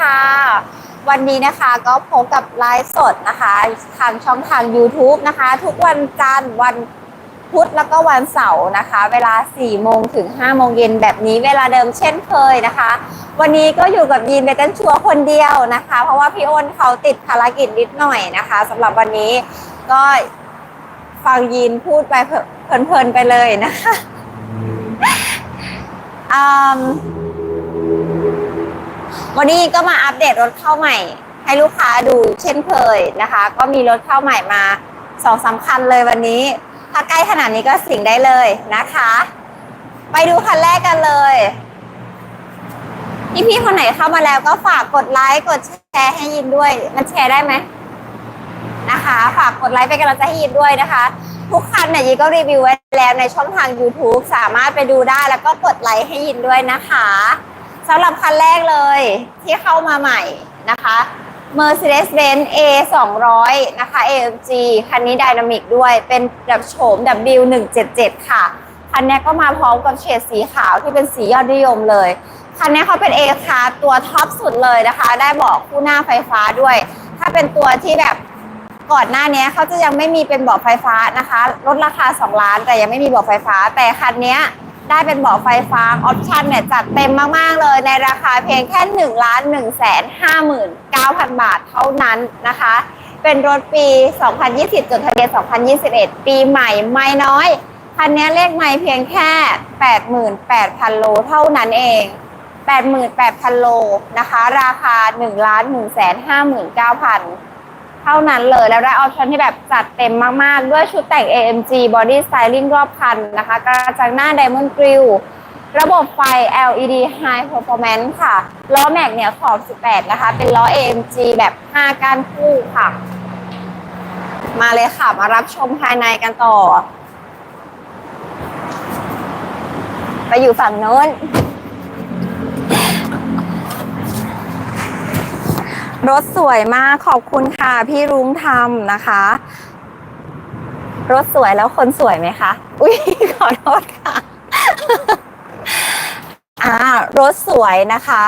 ค่ะ วันนี้นะคะก็พบกับไลฟ์สดนะคะ ทางช่องทาง YouTube นะคะ ทุกวันจันทร์วันพุธแล้วก็วันเสาร์นะคะ เวลา 4 โมงถึง 5 โมงเย็นแบบนี้เวลาเดิมเช่นเคยนะคะ วันนี้ก็อยู่กับยีนเบเตนชัวร์คนเดียวนะคะ เพราะว่าพี่อ้นเขาติดภารกิจนิดหน่อยนะคะสำหรับวันนี้ก็ฟังยีนพูดไปเพลินๆไปเลยนะคะอืม วันนี้ก็มาอัปเดตรถเข้าใหม่ ให้ลูกค้าดูเช่นเคยนะคะ ก็มีรถเข้าใหม่มาสองสาคัญเลยวันนี้ ถ้าใกล้ขนาดนี้ก็สิ่งได้เลยนะคะ ไปดูคันแรกกันเลยพี่พี่คนไหนเข้ามาแล้วก็ฝากกดไลค์กดแชร์ให้ยินด้วย มันแชร์ได้ไหมนะคะ ฝากกดไลค์เป็นกำลังใจให้ยินด้วยนะคะ ทุกคันเนี่ยยินก็รีวิวไว้แล้วในช่องทาง YouTube สามารถไปดูได้แล้วก็กดไลค์ให้ยินด้วยนะคะ สำหรับคันแรกเลยที่เข้ามาใหม่นะคะ Mercedes-Benz A 200นะคะ AMG คันนี้ไดนามิกด้วยเป็นแบบโฉม W 1 7 7ค่ะ คันนี้ก็มาพร้อมกับเฉดสีขาวที่เป็นสียอดนิยมเลย คันนี้เขาเป็น A คาตัวท็อปสุดเลยนะคะ ได้เบอกคู่หน้าไฟฟ้าด้วย ถ้าเป็นตัวที่แบบก่อนหน้านี้เขาจะยังไม่มีเป็นเบาะไฟฟ้านะคะลดราคา 2 ล้านแต่ยังไม่มีเบาะไฟฟ้า แต่คันนี้ ได้เป็นเบาะไฟฟ้าออปชันเนี่ยจัดเต็มมาก ๆ เลยในราคาเพียงแค่1ล้าน1แสน59,000 บาทเท่านั้นนะคะ เป็นรถปี 2020 จดทะเบียน 2021 ปีใหม่ไม่น้อย คันนี้เลขไม่เพียงแค่ 88,000 โลเท่านั้นเอง 88,000 โลนะคะ ราคา1ล้าน1แสน59,000 เท่านั้นเลยแล้วได้ออปชั่นที่แบบจัดเต็มมากๆ ด้วยชุดแต่ง AMG Body Styling รอบคันนะคะ กระจังหน้า Diamond Grill ระบบไฟ LED High Performance ค่ะ ล้อแม็กเนี่ยขอบ 18 นะคะ เป็นล้อ AMG แบบ 5ก้านคู่ค่ะ มาเลยค่ะ มารับชมภายในกันต่อ ไปอยู่ฝั่งโน้น รถสวยมากขอบคุณค่ะ พี่รุ้งทำนะคะ รถสวยแล้วคนสวยไหมคะ อุ้ยขอโทษค่ะอ่ารถสวยนะคะ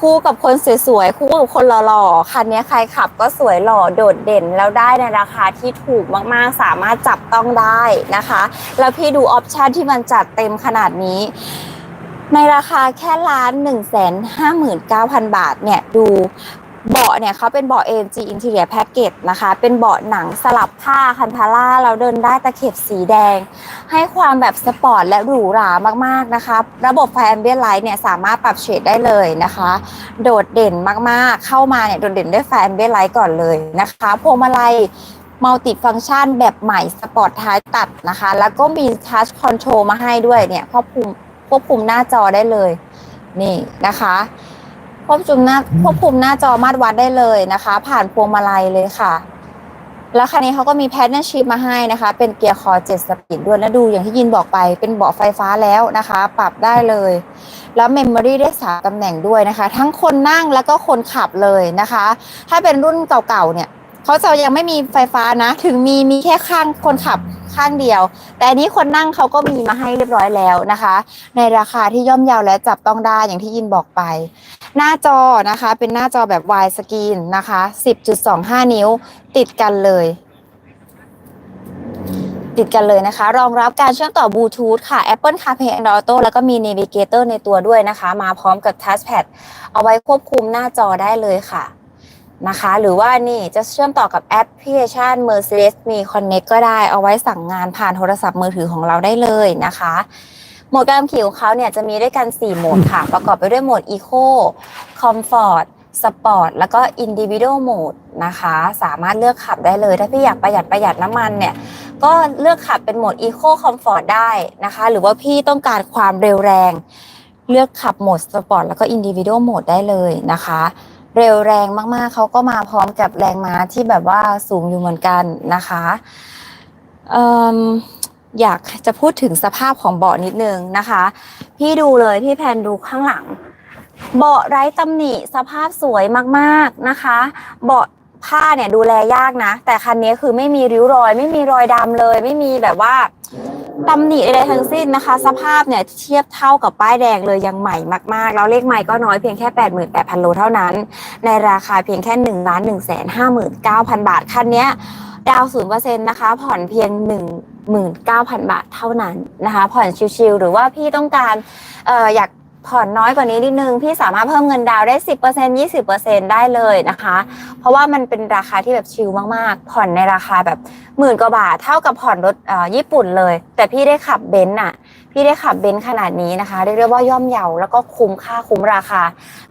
คู่กับคนสวยๆ คู่กับคนหล่อๆ คันนี้ใครขับก็สวยหล่อโดดเด่นแล้วได้ในราคาที่ถูกมากๆ สามารถจับต้องได้นะคะ แล้วพี่ดูออปชันที่มันจัดเต็มขนาดนี้ในราคาแค่ล้านหนึ่งแสนห้าหมื่นเก้าพันบาทเนี่ยดู เบาะเนี่ยเขาเป็นเบาะ AMG Interior Package นะคะ เป็นเบาะหนังสลับผ้าคันทาร่าเราเดินได้ตะเข็บสีแดง ให้ความแบบสปอร์ตและหรูหรามากๆนะคะ ระบบไฟแอมเบียนไลท์เนี่ยสามารถปรับเฉดได้เลยนะคะ โดดเด่นมากๆ เข้ามาเนี่ยโดดเด่นด้วยไฟแอมเบียนไลท์ก่อนเลยนะคะพวงมาลัยมัลติฟัง c t ชันแบบใหม่สปอร์ตท้ายตัดนะคะ แล้วก็มีทัชคอนโทรลมาให้ด้วยเนี่ยควบคุมควบคุมหน้าจอได้เลย นี่นะคะ ควบคุมหน้าควบคุมหน้าจอมาตรวัดได้เลยนะคะ ผ่านพวงมาลัยเลยค่ะ แล้วคันนี้เขาก็มีแพทเนอร์ชิพมาให้นะคะ เป็นเกียร์คอร์7สปีดด้วยแล้วดูอย่างที่ยินบอกไปเป็นเบาะไฟฟ้าแล้วนะคะ ปรับได้เลย แล้วเมมโมรีได้สามตำแหน่งด้วยนะคะ ทั้งคนนั่งแล้วก็คนขับเลยนะคะ ถ้าเป็นรุ่นเก่าๆเนี่ย เขาจะยังไม่มีไฟฟ้านะ ถึงมีมีแค่ข้างคนขับข้างเดียว แต่อันนี้คนนั่งเขาก็มีมาให้เรียบร้อยแล้วนะคะ ในราคาที่ย่อมเยาวและจับต้องได้อย่างที่ยินบอกไป หน้าจอนะคะเป็นหน้าจอแบบ wide screen นะคะ 10.25 นิ้วติดกันเลย ติดกันเลยนะคะ รองรับการเชื่อมต่อบลูทูธค่ะ Apple CarPlay Android Auto แล้วก็มี Navigator ในตัวด้วยนะคะ มาพร้อมกับ Touchpad เอาไว้ควบคุมหน้าจอได้เลยค่ะ นะคะ หรือว่านี่จะเชื่อมต่อกับแอปพลิเคชัน Mercedes มี Connect ก็ได้เอาไว้สั่งงานผ่านโทรศัพท์มือถือของเราได้เลยนะคะโหมดการขับขี่ของเขาเนี่ยจะมีด้วยกัน 4 โหมดค่ะ ประกอบไปด้วยโหมด Eco Comfort Sport แล้วก็ Individual Mode นะคะ สามารถเลือกขับได้เลย ถ้าพี่อยากประหยัดประหยัดน้ำมันเนี่ย ก็เลือกขับเป็นโหมด Eco Comfort ได้นะคะ หรือว่าพี่ต้องการความเร็วแรง เลือกขับโหมด Sport แล้วก็ Individual Mode ได้เลยนะคะ เร็วแรงมากๆ เขาก็มาพร้อมกับแรงม้าที่แบบว่าสูงอยู่เหมือนกันนะคะออยากจะพูดถึงสภาพของเบาะนิดนึงนะคะ พี่ดูเลยพี่แพนดูข้างหลัง เบาะไร้ตำหนิสภาพสวยมากๆนะคะ เบาะผ้าเนี่ยดูแลยากนะ แต่คันนี้คือไม่มีริ้วรอย ไม่มีรอยดำเลย ไม่มีแบบว่า ตำหนิใดๆทั้งสิ้นนะคะ สภาพเนี่ยเทียบเท่ากับป้ายแดงเลยยังใหม่มากๆ แล้วเลขใหม่ก็น้อยเพียงแค่ 88,000 โลเท่านั้น ในราคาเพียงแค่1ล้าน1 5 9 0 0 0 บาท คันนี้ดาวศูนย์เปอร์เซ็นต์นะคะ ผ่อนเพียง19,000 บาทเท่านั้นนะคะ ผ่อนชิวๆหรือว่าพี่ต้องการเอออยาก ผ่อนน้อยกว่านี้นิดนึง พี่สามารถเพิ่มเงินดาวน์ได้10% 20%ได้เลยนะคะ เพราะว่ามันเป็นราคาที่แบบชิลมากๆ ผ่อนในราคาแบบหมื่นกว่าบาทเท่ากับผ่อนรถเอ่อญี่ปุ่นเลย แต่พี่ได้ขับเบนซ์อะ พี่ได้ขับเบนซ์ขนาดนี้นะคะ เรียกได้ว่าย่อมเยาแล้วก็คุ้มค่าคุ้มราคา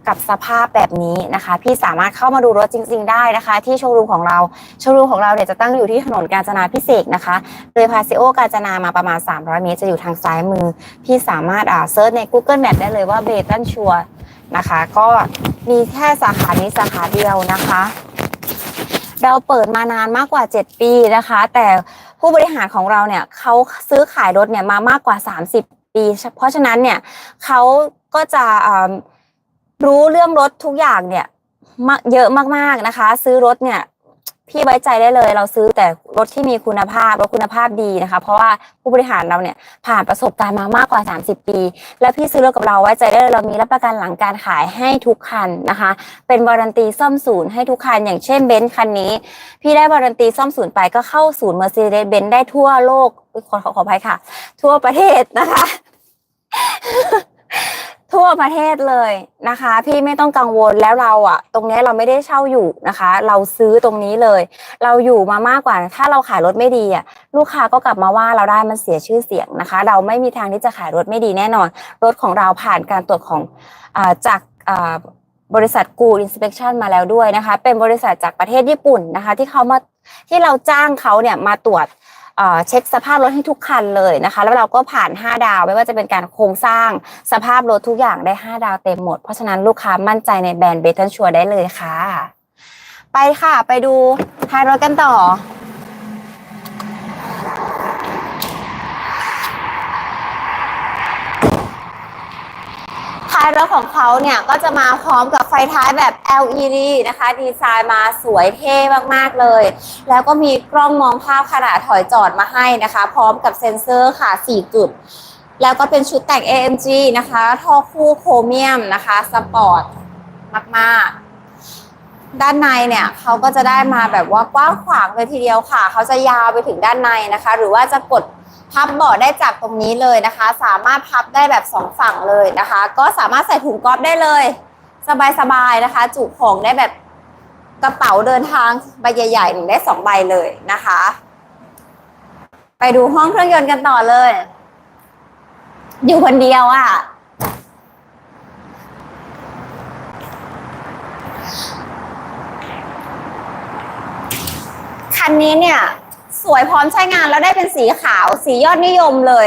กับสภาพแบบนี้นะคะ พี่สามารถเข้ามาดูรถจริง ๆ ได้นะคะ ที่โชว์รูมของเราโชว์รูมของเราเนี่ยจะตั้งอยู่ที่ถนนกาญจนาพิเศษนะคะเลยพาซิโอกาญจนามาประมาณ 300 เมตร จะอยู่ทางซ้ายมือ พี่สามารถอ่าเซิร์ชใน Google Map ได้เลยว่าเบตันชัวนะคะ ก็มีแค่สาขานี้สาขาเดียวนะคะ เราเปิดมานานมากกว่า 7 ปีนะคะ แต่ ผู้บริหารของเราเนี่ยเขาซื้อขายรถเนี่ยมามากกว่า 30 ปี เพราะฉะนั้นเนี่ยเขาก็จะรู้เรื่องรถทุกอย่างเนี่ยเยอะมากๆนะคะ ซื้อรถเนี่ย พี่ไว้ใจได้เลย เราซื้อแต่รถที่มีคุณภาพรถคุณภาพดีนะคะ เพราะว่าผู้บริหารเราเนี่ยผ่านประสบการณ์มามากกว่า 30 ปี แล้วพี่ซื้อรถกับเราไว้ใจได้เลยเรามีรับประกันหลังการขายให้ทุกคันนะคะ เป็นวารันตีซ่อมศูนย์ให้ทุกคัน อย่างเช่นเบนซ์คันนี้ พี่ได้วารันตีซ่อมศูนย์ไปก็เข้าศูนย์ Mercedes Benz ได้ทั่วโลกขอขอขออภัยค่ะ ทั่วประเทศนะคะ ทั่วประเทศเลยนะคะ พี่ไม่ต้องกังวลแล้วเราอะตรงนี้เราไม่ได้เช่าอยู่นะคะ เราซื้อตรงนี้เลย เราอยู่มามากกว่า ถ้าเราขายรถไม่ดีอะลูกค้าก็กลับมาว่าเราได้มันเสียชื่อเสียงนะคะ เราไม่มีทางที่จะขายรถไม่ดีแน่นอน รถของเราผ่านการตรวจของอาจากาบริษัทกูอินสเป t ชันมาแล้วด้วยนะคะ เป็นบริษัทจากประเทศญี่ปุ่นนะคะ ที่เขามาที่เราจ้างเขาเนี่ยมาตรวจ เช็คสภาพรถให้ทุกคันเลยนะคะ แล้วเราก็ผ่าน 5 ดาวไม่ว่าจะเป็นการโครงสร้างสภาพรถทุกอย่างได้ 5 ดาวเต็มหมด เพราะฉะนั้นลูกค้ามั่นใจในแบรนด์เบทันชัวได้เลยค่ะ ไปค่ะ ไปดูท้ายรถกันต่อ ท้ายรถของเขาเนี่ยก็จะมาพร้อมกับไฟท้ายแบบ LED นะคะ ดีไซน์มาสวยเท่มากๆเลย แล้วก็มีกล้องมองภาพขนาดถอยจอดมาให้นะคะ พร้อมกับเซ็นเซอร์ค่ะ 4 จุด แล้วก็เป็นชุดแต่ง AMG นะคะ ท่อคู่โครเมียมนะคะ สปอร์ตมากๆด้านในเนี่ยเขาก็จะได้มาแบบว่ากว้างขวางเลยทีเดียวค่ะ เขาจะยาวไปถึงด้านในนะคะ หรือว่าจะกด พับเบาะได้จากตรงนี้เลยนะคะ สามารถพับได้แบบสองฝั่งเลยนะคะ ก็สามารถใส่ถุงก๊อฟได้เลย สบายๆนะคะ จุของได้แบบกระเป๋าเดินทางใบใหญ่ๆหนึ่งได้สองใบเลยนะคะ ไปดูห้องเครื่องยนต์กันต่อเลย อยู่คนเดียวอะคันนี้เนี่ย สวยพร้อมใช้งานแล้วได้เป็นสีขาว สียอดนิยมเลย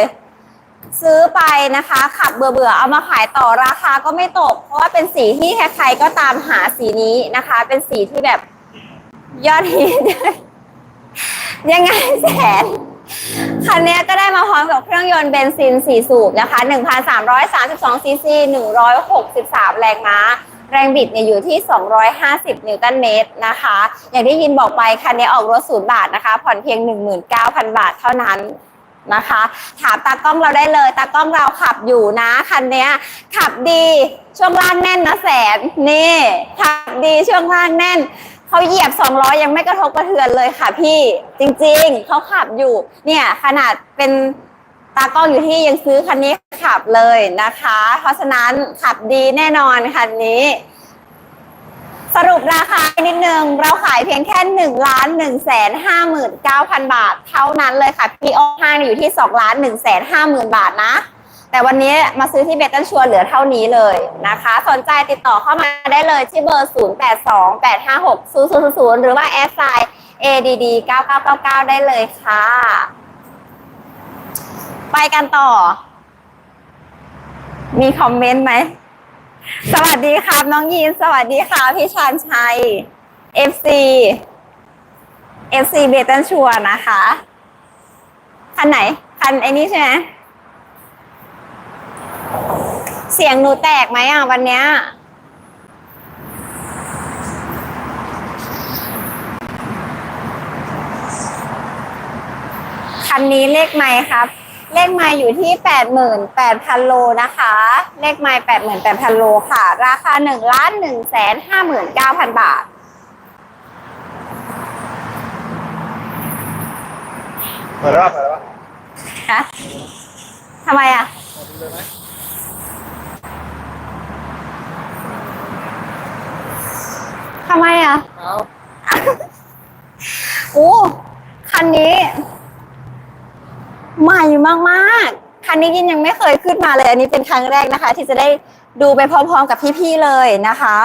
ซื้อไปนะคะ ขับเบื่อๆเอามาขายต่อราคาก็ไม่ตก เพราะว่าเป็นสีที่ใครๆก็ตามหาสีนี้นะคะ เป็นสีที่แบบยอดฮิตยังไงแสนคันนี้ก็ได้มาพร้อมกับเครื่องยนต์เบนซิน 4 สูบนะคะ 1,332ซีซี 163 แรงม้า แรงบิดเนี่ยอยู่ที่ 250 นิวตันเมตรนะคะ อย่างที่ยินบอกไปคันนี้ออกรถศูนย์บาทนะคะ ผ่อนเพียง 19,000 บาทเท่านั้นนะคะ ถามตากล้องเราได้เลย ตากล้องเราขับอยู่นะคันนี้ขับดีช่วงล่างแน่นนะแสนนี่ขับดีช่วงล่างแน่นเขาเหยียบ200ยังไม่กระทบกระเทือนเลยค่ะพี่จริงๆเขาขับอยู่เนี่ยขนาดเป็น ตากล้องอยู่ที่ยังซื้อคันนี้ขับเลยนะคะ เพราะฉะนั้นขับดีแน่นอนคันนี้ สรุปราคานิดนึง เราขายเพียงแค่1ล้าน1แสน59,000บาท เท่านั้นเลยค่ะพี่อ้อห้างอยู่ที่2ล้าน1แสน50,000บาทนะ แต่วันนี้มาซื้อที่เบตันชัวเหลือเท่านี้เลยนะคะ สนใจติดต่อเข้ามาได้เลยที่เบอร์ 0 8 2 8 5 6 0 0 0 หรือว่าแอดไซน์ ADD 9999 ได้เลยค่ะ ไปกันต่อ มีคอมเมนต์ไหม สวัสดีครับน้องยีน สวัสดีค่ะพี่ชานชัย FC FC เบตันชัวนะคะ คันไหน คันไอ้นี้ใช่ไหมเสียงหนูแตกไหมอะวันเนี้ยคันนี้เลขไหมครับ เลขไม้อยู่ที่ 88,000 โลนะคะ เลขไม้88,000 โลค่ะ ราคา1ล้าน1แสน59,000 บาท เปิดแล้วเปิดแล้วฮะทำไมอะเลยไหมทำไมอะ เอาโอ้คันนี้ ใหม่มากๆ คันนี้ยินยังไม่เคยขึ้นมาเลย อันนี้เป็นครั้งแรกนะคะ ที่จะได้ดูไปพร้อมๆกับพี่ๆเลยนะคะ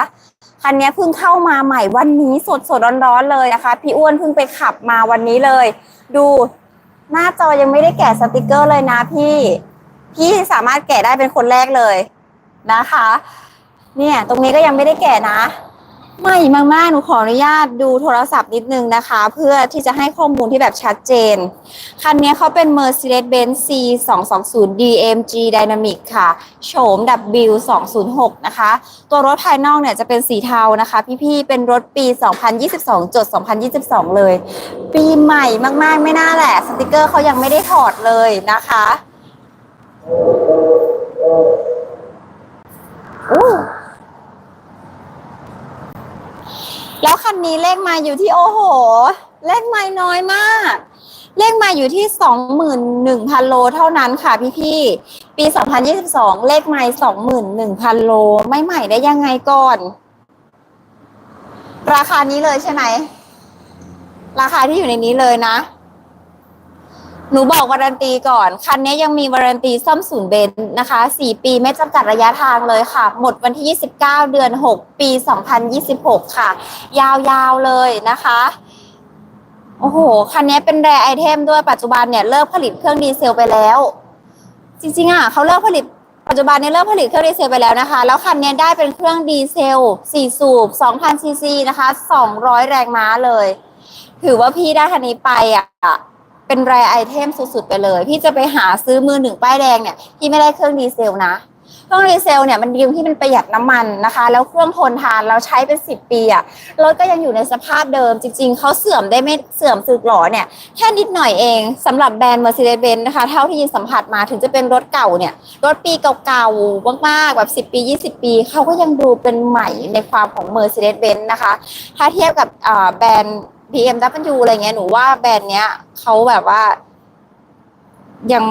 คันนี้เพิ่งเข้ามาใหม่วันนี้สดสดๆร้อนๆเลยนะคะ พี่อ้วนเพิ่งไปขับมาวันนี้เลย ดูหน้าจอยังไม่ได้แกะสติกเกอร์เลยนะพี่ พี่สามารถแกะได้เป็นคนแรกเลยนะคะ เนี่ยตรงนี้ก็ยังไม่ได้แกะนะ ใหม่มากๆหนูขออนุญาตดูโทรศัพท์นิดนึงนะคะ เพื่อที่จะให้ข้อมูลที่แบบชัดเจน คันนี้เขาเป็น Mercedes-Benz C 2 2 0 DMG Dynamic ค่ะ โฉม W 2 0 6นะคะ ตัวรถภายนอกเนี่ยจะเป็นสีเทานะคะ พี่ๆ เป็นรถปี 2022จด2022 เลย ปีใหม่มากๆ ไม่น่าแหละ สติกเกอร์เขายังไม่ได้ถอดเลยนะคะอู้ แล้วคันนี้เลขมาอยู่ที่โอ้โห เลขไม่น้อยมาก เลขมาอยู่ที่สองหมื่นหนึ่งพันโลเท่านั้นค่ะพี่ๆ ปีสองพันยี่สิบสองเลขไม้สองหมื่นหนึ่งพันโล ไม่ใหม่ได้ยังไงก่อน ราคานี้เลยใช่ไหม ราคาที่อยู่ในนี้เลยนะ หนูบอกวารันตีก่อน คันนี้ยังมีวารันตีซ่อมศูนย์เบนซ์นะคะ 4 ปีไม่จำกัดระยะทางเลยค่ะ หมดวันที่ 29 เดือน 6 ปี 2026 ค่ะ ยาวๆเลยนะคะโอ้โห คันนี้เป็นแรไอเทมด้วยปัจจุบันเนี่ยเลิกผลิตเครื่องดีเซลไปแล้ว จริงๆอะเขาเลิกผลิตปัจจุบันเนี่ยเลิกผลิตเครื่องดีเซลไปแล้วนะคะ แล้วคันนี้ได้เป็นเครื่องดีเซล 4 สูบ 2,000ซีซีนะคะ 200 แรงม้าเลย ถือว่าพี่ได้คันนี้ไปอะ เป็นแรไอเทมสุดๆไปเลย พี่จะไปหาซื้อมือหนึ่งป้ายแดงเนี่ยพี่ไม่ได้เครื่องดีเซลนะเครื่องดีเซลเนี่ยมันดีที่มันประหยัดน้ำมันนะคะ แล้วเครื่องทนทานเราใช้เป็นสิบปีอะรถก็ยังอยู่ในสภาพเดิมจริง ๆ เขาเสื่อมได้ไม่เสื่อมสึกหรอเนี่ย แค่นิดหน่อยเองสำหรับแบรนด์ Mercedes-Benz นะคะ เท่าที่ยินสัมผัสมาถึงจะเป็นรถเก่าเนี่ย รถปีเก่าๆมากๆ แบบ 10 ปี 20 ปี เขาก็ยังดูเป็นใหม่ในความของ Mercedes-Benz นะคะ ถ้าเทียบกับแบรนด์ BMW อะไรเงี้ยหนูว่าแบรนด์เนี้ยเขาแบบว่า ยัง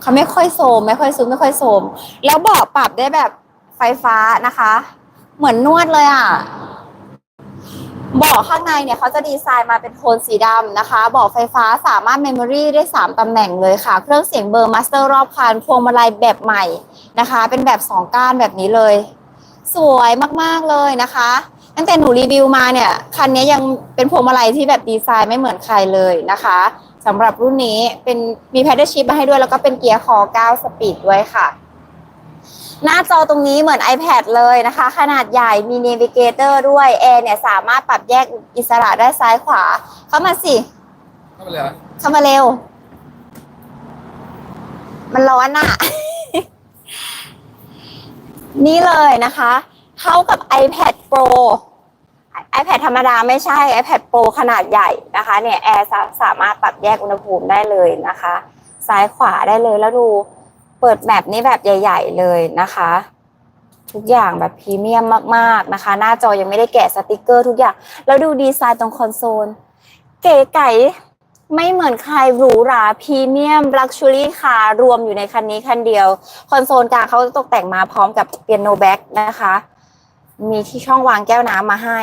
เขาไม่ค่อยโซม ไม่ค่อยซุมไม่ค่อยโซม แล้วเบาะปรับได้แบบไฟฟ้านะคะ เหมือนนวดเลยอะเบาะข้างในเนี่ยเขาจะดีไซน์มาเป็นโทนสีดำนะคะเบาะไฟฟ้าสามารถเมมโมรี่ได้ 3 ตำแหน่งเลยค่ะ เครื่องเสียงเบอร์มาสเตอร์รอบคันพวงมาลัยแบบใหม่นะคะ เป็นแบบ 2 ก้านแบบนี้เลย สวยมาก ๆ เลยนะคะ ตั้งแต่หนูรีวิวมาเนี่ยคันนี้ยังเป็นพวงมาลัยที่แบบดีไซน์ไม่เหมือนใครเลยนะคะสำหรับรุ่นนี้เป็นมีแพดเดิลชิพมาให้ด้วย แล้วก็เป็นเกียร์คอ 9 สปีดด้วยค่ะ หน้าจอตรงนี้เหมือน iPad เลยนะคะ ขนาดใหญ่มี Navigator ด้วยแอร์เนี่ยสามารถปรับแยกอิสระได้ซ้ายขวา เข้ามาสิ เข้าไปเลยเหรอเข้ามาเร็ว มันร้อนอะนี่เลยนะคะ เท่ากับ iPad Pro iPad ธรรมดาไม่ใช่ iPad Pro ขนาดใหญ่นะคะเนี่ยแอร์สามารถปรับแยกอุณหภูมิได้เลยนะคะ ซ้ายขวาได้เลยแล้วดูเปิดแบบนี้แบบใหญ่ ๆ เลยนะคะ ทุกอย่างแบบพรีเมียมมากๆนะคะ หน้าจอยังไม่ได้แกะสติกเกอร์ทุกอย่าง แล้วดูดีไซน์ตรงคอนโซล เก๋ไก๋ไม่เหมือนใครหรูหราพรีเมียมลักชัวรี่คาร์รวมอยู่ในคันนี้คันเดียว คอนโซลกลางเขาตกแต่งมาพร้อมกับเปียโนแบ็กนะคะ มีที่ช่องวางแก้วน้ำมาให้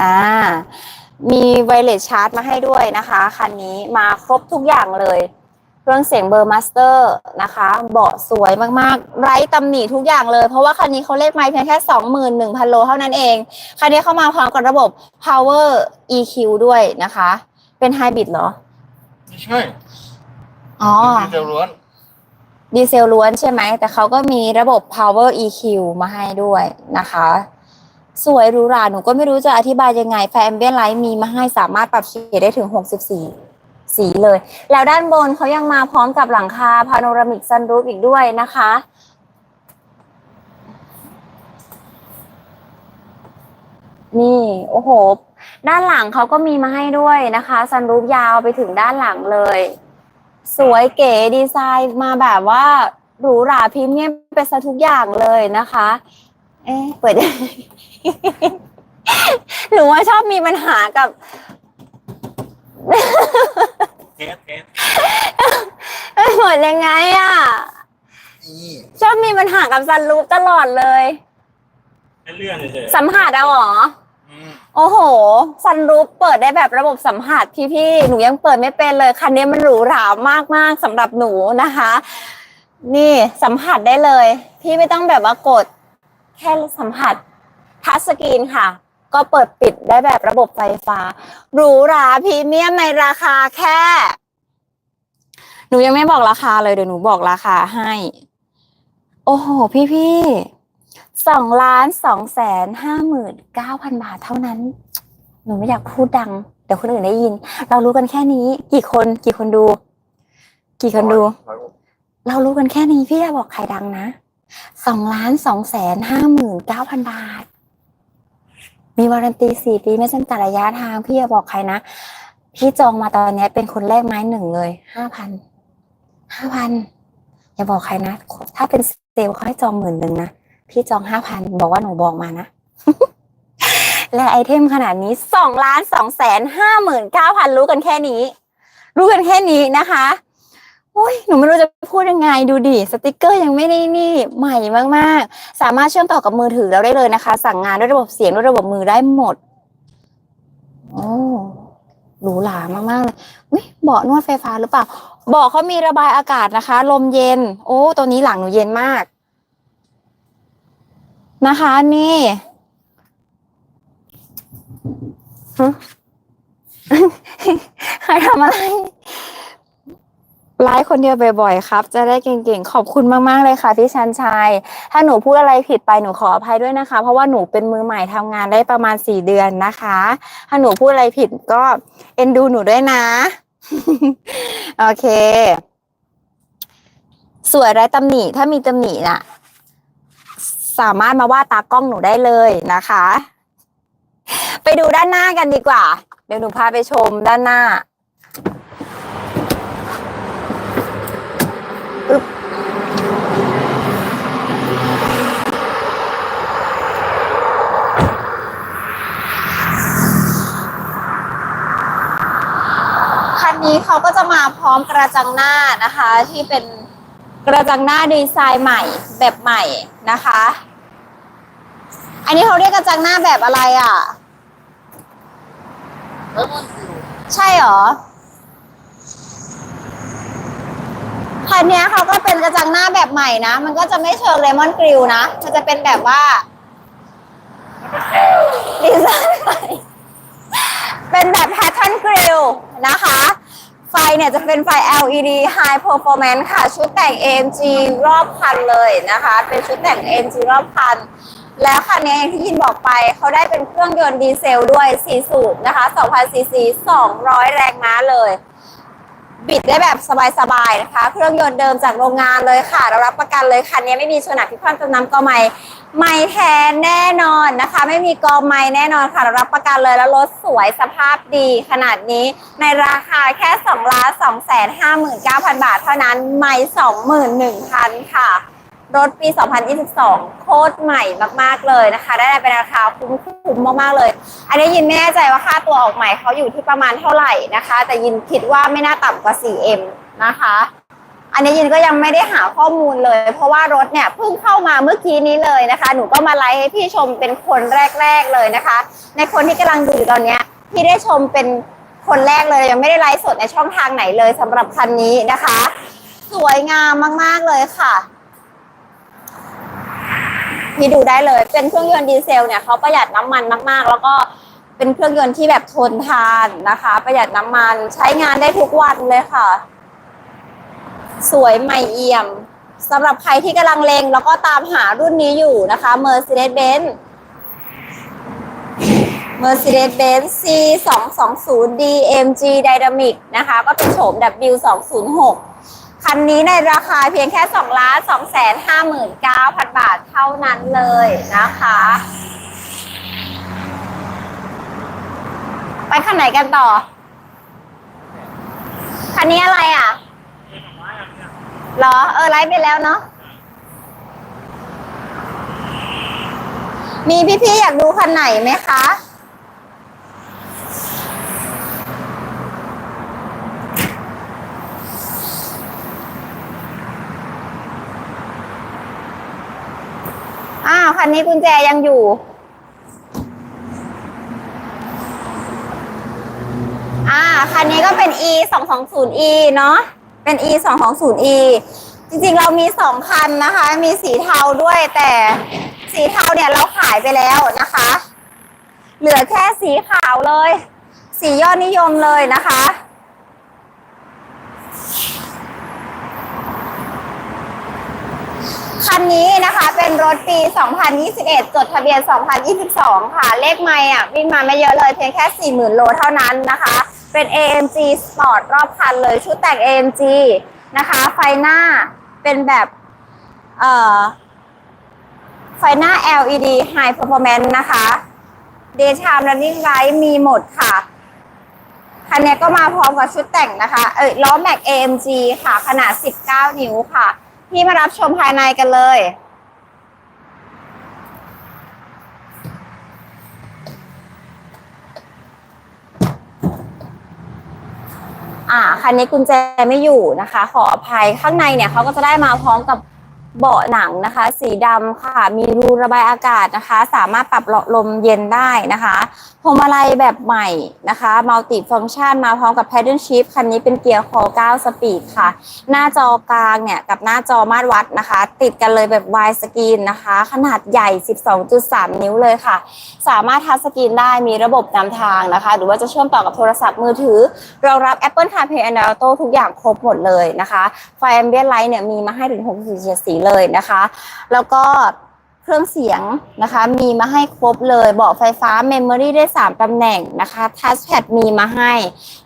อ่ามีไวเลสชาร์จมาให้ด้วยนะคะ คันนี้มาครบทุกอย่างเลย เครื่องเสียงเบอร์มาสเตอร์นะคะ เบาะสวยมากๆ ไร้ตำหนิทุกอย่างเลย เพราะว่าคันนี้เขาเลขไมล์เพียงแค่ 21,000 โลเท่านั้นเอง คันนี้เข้ามาพร้อมกับระบบ power EQ ด้วยนะคะ เป็นไฮบริดเหรอ ไม่ใช่อ๋อดีเซลล้วน ดีเซลล้วนใช่ไหม แต่เขาก็มีระบบ power EQ มาให้ด้วยนะคะ สวยหรูหราหนูก็ไม่รู้จะอธิบายยังไงไฟแอมเบียนไลท์มีมาให้สามารถปรับเฉดได้ถึง 64 สีเลย แล้วด้านบนเขายังมาพร้อมกับหลังคาพาโนรามิกซันรูฟอีกด้วยนะคะ นี่โอ้โห ด้านหลังเขาก็มีมาให้ด้วยนะคะซันรูฟยาวไปถึงด้านหลังเลย สวยเก๋ดีไซน์มาแบบว่าหรูหราพรีเมียมไปซะทุกอย่างเลยนะคะ เอ๊ะเปิด หนูว่าชอบมีปัญหากับ เทสเทสเปิดยังไงอะนี่ชอบมีปัญหากับซันรูฟตลอดเลย แค่เลื่อนเฉยสัมผัสเอาเหรอ ๆอืมโอ้โห ซันรูฟเปิดได้แบบระบบสัมผัสพี่ๆ หนูยังเปิดไม่เป็นเลย คันนี้มันหรูหรามากๆสำหรับหนูนะคะ นี่สัมผัสได้เลย พี่ไม่ต้องแบบว่ากด แค่สัมผัส ทัชสกรีนค่ะ ก็เปิดปิดได้แบบระบบไฟฟ้า หรูหราพรีเมียมในราคาแค่ หนูยังไม่บอกราคาเลยเดี๋ยวหนูบอกราคาให้ โอ้โห พี่ๆสองล้านสองแสนห้าหมื่นเก้าพันบาทเท่านั้น หนูไม่อยากพูดดัง เดี๋ยวคนอื่นได้ยิน เรารู้กันแค่นี้ กี่คน กี่คนดู กี่คนดู เรารู้กันแค่นี้พี่จะบอกใครดังนะสองล้านสองแสนห้าหมื่นเก้าพันบาท มีวารันตีสี่ปีไม่จำกัดระยะทาง พี่จะบอกใครนะ พี่จองมาตอนนี้เป็นคนแรกไม้หนึ่งเลยห้าพันห้าพันอย่าบอกใครนะ ถ้าเป็นเซลล์เขาให้จองหมื่นหนึ่งนะ พี่จองห้าพันบอกว่าหนูบอกมานะ และไอเทมขนาดนี้สองล้านสองแสนห้าหมื่นเก้าพันรู้กันแค่นี้ รู้กันแค่นี้นะคะ โอ้ยหนูไม่รู้จะพูดยังไงดูดิสติกเกอร์ยังไม่ได้นี่ใหม่มากๆ สามารถเชื่อมต่อกับมือถือเราได้เลยนะคะ สั่งงานด้วยระบบเสียงด้วยระบบมือได้หมดโอ้หรูหรามากๆเลยอุ้ยเบาะนวดไฟฟ้าหรือเปล่าเบาะเขามีระบายอากาศนะคะ ลมเย็น โอ้ตัวนี้หลังหนูเย็นมาก นะคะ นี่ใครทำอะไร ไลฟ์คนเดียวบ่อยๆครับ จะได้เก่งๆ ขอบคุณมากๆเลยค่ะพี่ชันชัย ถ้าหนูพูดอะไรผิดไปหนูขออภัยด้วยนะคะ เพราะว่าหนูเป็นมือใหม่ทำงานได้ประมาณสี่เดือนนะคะ ถ้าหนูพูดอะไรผิดก็เอ็นดูหนูด้วยนะ โอเค สวยไร้ตำหนิ ถ้ามีตำหนิน่ะ สามารถมาว่าตากล้องหนูได้เลยนะคะ ไปดูด้านหน้ากันดีกว่า เดี๋ยวหนูพาไปชมด้านหน้า อึ๊บคันนี้เขาก็จะมาพร้อมกระจังหน้านะคะ ที่เป็นกระจังหน้าดีไซน์ใหม่แบบใหม่นะคะ อันนี้เขาเรียกกระจังหน้าแบบอะไรอะแล้วมันฟิวใช่เหรอ นเนี้ยเขาก็เป็นกระจังหน้าแบบใหม่นะ มันก็จะไม่เชิงเลมอนกริลนะ มันจะเป็นแบบว่าดีไซน์ใหม่เป็นแบบแพทเทิร์นกริลนะคะ ไฟเนี่ยจะเป็นไฟ LED High Performance ค่ะ ชุดแต่ง AMG รอบคันเลยนะคะ เป็นชุดแต่ง AMG รอบคัน แล้วคันนี้อย่างที่ยินบอกไป เขาได้เป็นเครื่องยนต์ดีเซลด้วย 4 สูบนะคะ 2,000ซีซี200 แรงม้าเลย บิดได้แบบสบายๆนะคะ เครื่องยนต์เดิมจากโรงงานเลยค่ะ เรารับประกันเลยคันนี้ไม่มีชนหนักที่ความจำนำก็ไม่ไม่แท้แน่นอนนะคะ ไม่มีกอไม่แน่นอนค่ะเรารับประกันเลยแล้วรถสวยสภาพดีขนาดนี้ ในราคาแค่2ล้าน2แสน59,000บาทเท่านั้นไม่21,000ค่ะ รถปี 2022 โคตรใหม่มากๆเลยนะคะ ได้เป็นราคาคุ้มๆมากๆเลย อันนี้ยินไม่แน่ใจว่าค่าตัวออกใหม่เขาอยู่ที่ประมาณเท่าไหร่นะคะ แต่ยินคิดว่าไม่น่าต่ำกว่า 4M นะคะ อันนี้ยินก็ยังไม่ได้หาข้อมูลเลย เพราะว่ารถเนี่ยเพิ่งเข้ามาเมื่อกี้นี้เลยนะคะ หนูก็มาไลฟ์ให้พี่ชมเป็นคนแรก ๆเลยนะคะ ในคนที่กำลังดูอยู่ตอนนี้พี่ได้ชมเป็นคนแรกเลยยังไม่ได้ไลฟ์สดในช่องทางไหนเลยสำหรับคันนี้นะคะ สวยงามมากๆเลยค่ะ พี่ดูได้เลย เป็นเครื่องยนต์ดีเซลเนี่ยเขาประหยัดน้ำมันมาก ๆ แล้วก็เป็นเครื่องยนต์ที่แบบทนทานนะคะ ประหยัดน้ำมันใช้งานได้ทุกวันเลยค่ะ สวยใหม่เอี่ยมสำหรับใครที่กำลังเลงแล้วก็ตามหารุ่นนี้อยู่นะคะ Mercedes-Benz Mercedes-Benz C 2 2 0 DMG Dynamic นะคะ ก็เป็นโฉม W 2 0 6 คันนี้ในราคาเพียงแค่2ล้าน2แสน5หมื่น9พันบาทเท่านั้นเลยนะคะ ไปคันไหนกันต่อ คันนี้อะไรอะหรอ เออ ไลฟ์ไปแล้วเนาะมีพี่ๆอยากดูคันไหนไหมคะ อ้าวคันนี้กุญแจยังอยู่ อ่าคันนี้ก็เป็น e 2 2 0 e เนาะเป็น e 2 2 0 e จริงๆ เรามีสองคันนะคะ มีสีเทาด้วยแต่สีเทาเนี่ยเราขายไปแล้วนะคะ เหลือแค่สีขาวเลย สียอดนิยมเลยนะคะ คันนี้นะคะเป็นรถปี 2021 จดทะเบียน 2022 ค่ะ เลขไม่อะวิ่งมาไม่เยอะเลยเพียงแค่ 40,000 โลเท่านั้นนะคะ เป็น AMG Sport รอบคันเลยชุดแต่ง AMG นะคะ ไฟหน้าเป็นแบบเอ่อไฟหน้า LED High Performance นะคะ Daytime Running Light มีหมดค่ะ คันนี้ก็มาพร้อมกับชุดแต่งนะคะ เอ้ยล้อแม็ก AMG ค่ะ ขนาด 19 นิ้วค่ะ พี่มารับชมภายในกันเลย อ่าคันนี้กุญแจไม่อยู่นะคะ ขออภัยข้างในเนี่ยเขาก็จะได้มาพร้อมกับ เบาะหนังนะคะ สีดำค่ะ มีรูระบายอากาศนะคะ สามารถปรับลมเย็นได้นะคะพวงมาลัยแบบใหม่นะคะมัลติฟังชันมาพร้อมกับ Paddle Shift คันนี้เป็นเกียร์คอ9สปีดค่ะ หน้าจอกลางเนี่ยกับหน้าจอมาตรวัดนะคะ ติดกันเลยแบบวายสกรีนนะคะ ขนาดใหญ่ 12.3 นิ้วเลยค่ะ สามารถทัชสกรีนได้มีระบบนำทางนะคะ หรือว่าจะเชื่อมต่อกับโทรศัพท์มือถือรองรับ Apple CarPlay and Auto ทุกอย่างครบหมดเลยนะคะ ไฟ Ambient Light เนี่ยมีมาให้ถึง6สีสีเลยนะคะ แล้วก็เครื่องเสียงนะคะ มีมาให้ครบเลยเบาะไฟฟ้า Memory ได้ 3ตำแหน่งนะคะ Touchpad มีมาให้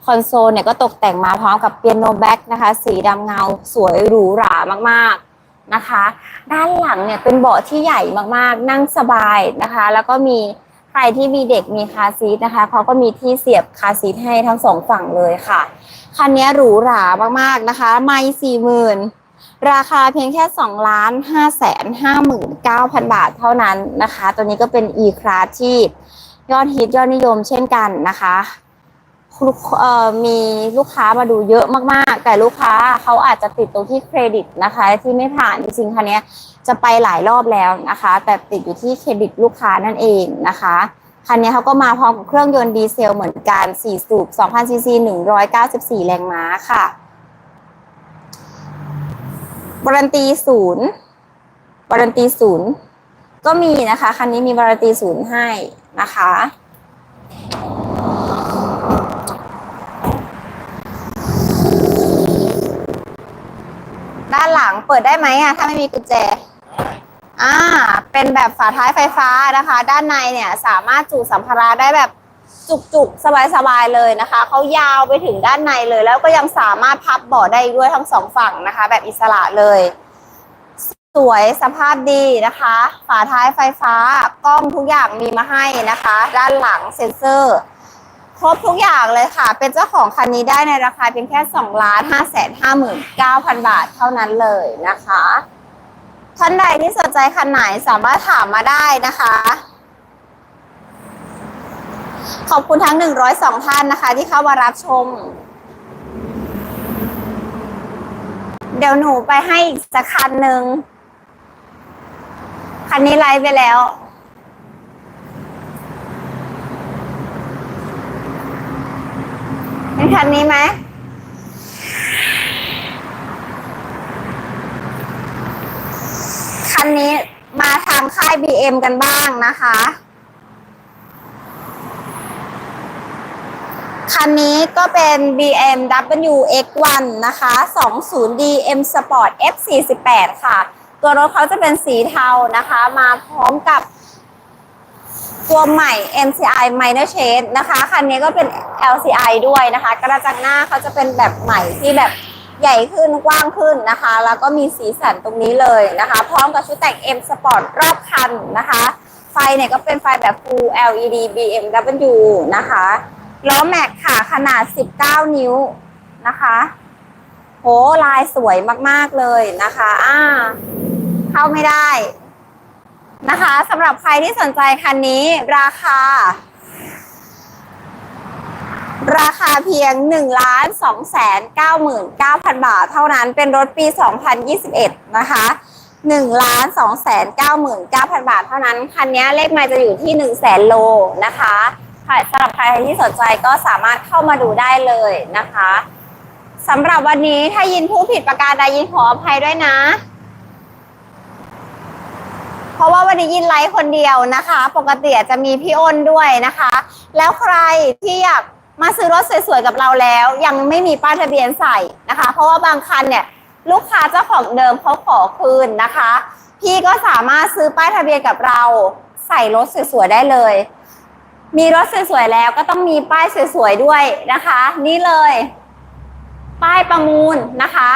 คอนโซลเนี่ยก็ตกแต่งมาพร้อมกับเปียโนแบ็กนะคะ สีดำเงาสวยหรูหรามากๆนะคะ ด้านหลังเนี่ยเป็นเบาะที่ใหญ่มากๆ นั่งสบายนะคะ แล้วก็มีใครที่มีเด็กมีคาซีทนะคะเขาก็มีที่เสียบคาซีทให้ทั้งสองฝั่งเลยค่ะ คันนี้หรูหรามากๆนะคะ ไม่สี่หมื่น ราคาเพียงแค่2ล้าน5แสน5หมื่น9,000บาทเท่านั้นนะคะ ตัวนี้ก็เป็น e-class ที่ยอดฮิตยอดนิยมเช่นกันนะคะมีลูกค้ามาดูเยอะมากๆ แต่ลูกค้าเขาอาจจะติดตรงที่เครดิตนะคะ ที่ไม่ผ่านจริงๆคันนี้จะไปหลายรอบแล้วนะคะ แต่ติดอยู่ที่เครดิตลูกค้านั่นเองนะคะคันนี้เขาก็มาพร้อมกับเครื่องยนต์ดีเซลเหมือนกัน4สูบ2,000ซีซี194 แรงม้าค่ะ วารันตีศูนย์วารันตีศูนย์ก็มีนะคะ คันนี้มีวารันตีศูนย์ให้นะคะ ด้านหลังเปิดได้ไหมอะถ้าไม่มีกุญแจอ่า เป็นแบบฝาท้ายไฟฟ้านะคะ ด้านในเนี่ยสามารถจุสัมภาระได้แบบ จุกๆ สบายๆ เลยนะคะ เขายาวไปถึงด้านในเลย แล้วก็ยังสามารถพับเบาะได้ด้วยทั้งสองฝั่งนะคะ แบบอิสระเลย สวยสภาพดีนะคะ ฝาท้ายไฟฟ้ากล้องทุกอย่างมีมาให้นะคะ ด้านหลังเซ็นเซอร์ ครบทุกอย่างเลยค่ะ เป็นเจ้าของคันนี้ได้ในราคาเพียงแค่2ล้าน5แสน5หมื่น9,000 บาทเท่านั้นเลยนะคะ ท่านใดที่สนใจคันไหนสามารถถามมาได้นะคะ ขอบคุณทั้ง 102 ท่านนะคะ ที่เข้ามารับชม เดี๋ยวหนูไปให้อีกสักคันหนึ่งคันนี้ไลฟ์ไปแล้วเป็นคันนี้ไหมคันนี้มาทางค่าย BM กันบ้างนะคะ คันนี้ก็เป็น BMW X1 นะคะ 20D M Sport F48 ค่ะ ตัวรถเขาจะเป็นสีเทานะคะ มาพร้อมกับตัวใหม่ MCI Minor Change นะคะ คันนี้ก็เป็น LCI ด้วยนะคะ กระจังหน้าเขาจะเป็นแบบใหม่ที่แบบใหญ่ขึ้นกว้างขึ้นนะคะ แล้วก็มีสีสันตรงนี้เลยนะคะ พร้อมกับชุดแต่ง M Sport รอบคันนะคะ ไฟเนี่ยก็เป็นไฟแบบ Full LED BMW นะคะ ล้อแม็กค่ะขนาด 19 นิ้วนะคะโหลายสวยมากๆเลยนะคะอ่าเข้าไม่ได้นะคะสำหรับใครที่สนใจคันนี้ราคา ราคาเพียง 1 2 9 9 0 0 0 บาทเท่านั้นเป็นรถปี 2021 นะคะ1 2 9 9 0 0 0 บาทเท่านั้น คันนี้เลขไมล์จะอยู่ที่1แสนโลนะคะ ค่ะสำหรับใครที่สนใจก็สามารถเข้ามาดูได้เลยนะคะสำหรับวันนี้ถ้ายินผู้ผิดประการใดยินขออภัยด้วยนะ เพราะว่าวันนี้ยินไลฟ์คนเดียวนะคะ ปกติจะมีพี่อ้นด้วยนะคะ แล้วใครที่อยากมาซื้อรถสวยๆกับเราแล้ว ยังไม่มีป้ายทะเบียนใส่นะคะ เพราะว่าบางคันเนี่ยลูกค้าเจ้าของเดิมเขาขอคืนนะคะ พี่ก็สามารถซื้อป้ายทะเบียนกับเราใส่รถสวยๆได้เลย มีรถสวยๆแล้วก็ต้องมีป้ายสวยๆด้วยนะคะ นี่เลย ป้ายประมูลนะคะ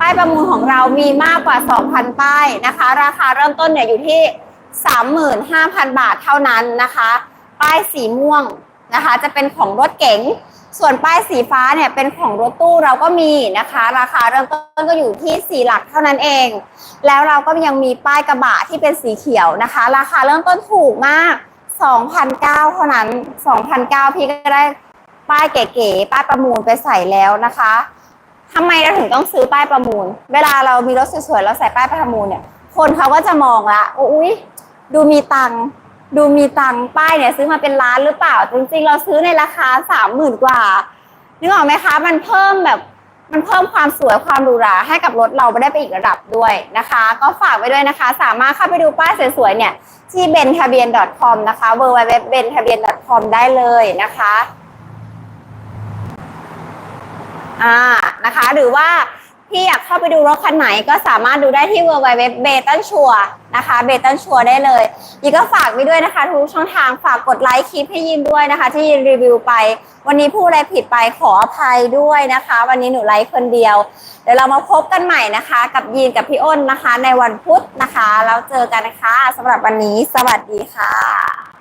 ป้ายประมูลของเรามีมากกว่า 2,000 ป้ายนะคะ ราคาเริ่มต้นเนี่ยอยู่ที่ 35,000 บาทเท่านั้นนะคะ ป้ายสีม่วงนะคะ จะเป็นของรถเก๋งส่วนป้ายสีฟ้าเนี่ยเป็นของรถตู้เราก็มีนะคะ ราคาเริ่มต้นก็อยู่ที่ 4 หลักเท่านั้นเอง แล้วเราก็ยังมีป้ายกระบะที่เป็นสีเขียวนะคะ ราคาเริ่มต้นถูกมาก 2,009เท่านั้น2,009พี่ก็ได้ป้ายเก๋ๆป้ายประมูลไปใส่แล้วนะคะทำไมเราถึงต้องซื้อป้ายประมูล เวลาเรามีรถสวยๆเราใส่ป้ายประมูลเนี่ย คนเขาก็จะมองละอุ้ยดูมีตังดูมีตังป้ายเนี่ยซื้อมาเป็นล้านหรือเปล่า จริงๆ เราซื้อในราคาสามหมื่นกว่านึกออกไหมคะ มันเพิ่มแบบ มันเพิ่มความสวยความหรูหราให้กับรถเราไปได้ไปอีกระดับด้วยนะคะ ก็ฝากไว้ด้วยนะคะ สามารถเข้าไปดูป้ายสวยๆเนี่ยที่เบนทะเบียน .com นะคะ w w w b e n t a b i e n c o m ได้เลยนะคะอ่านะคะ หรือว่า พี่อยากเข้าไปดูรถคันไหนก็สามารถดูได้ที่ w w w b e t a n s u r e นะคะเบตันชัวได้เลยยินก็ฝากไว้ด้วยนะคะ ทุกช่องทางฝากกดไลค์คลิปให้ยินด้วยนะคะ ที่ยินรีวิวไป วันนี้พูดอะไรผิดไปขออภัยด้วยนะคะ วันนี้หนูไลฟ์คนเดียว เดี๋ยวเรามาพบกันใหม่นะคะ กับยีนกับพี่อ้นนะคะ ในวันพุธนะคะแล้วเจอกันนะคะสำหรับวันนี้สวัสดีค่ะ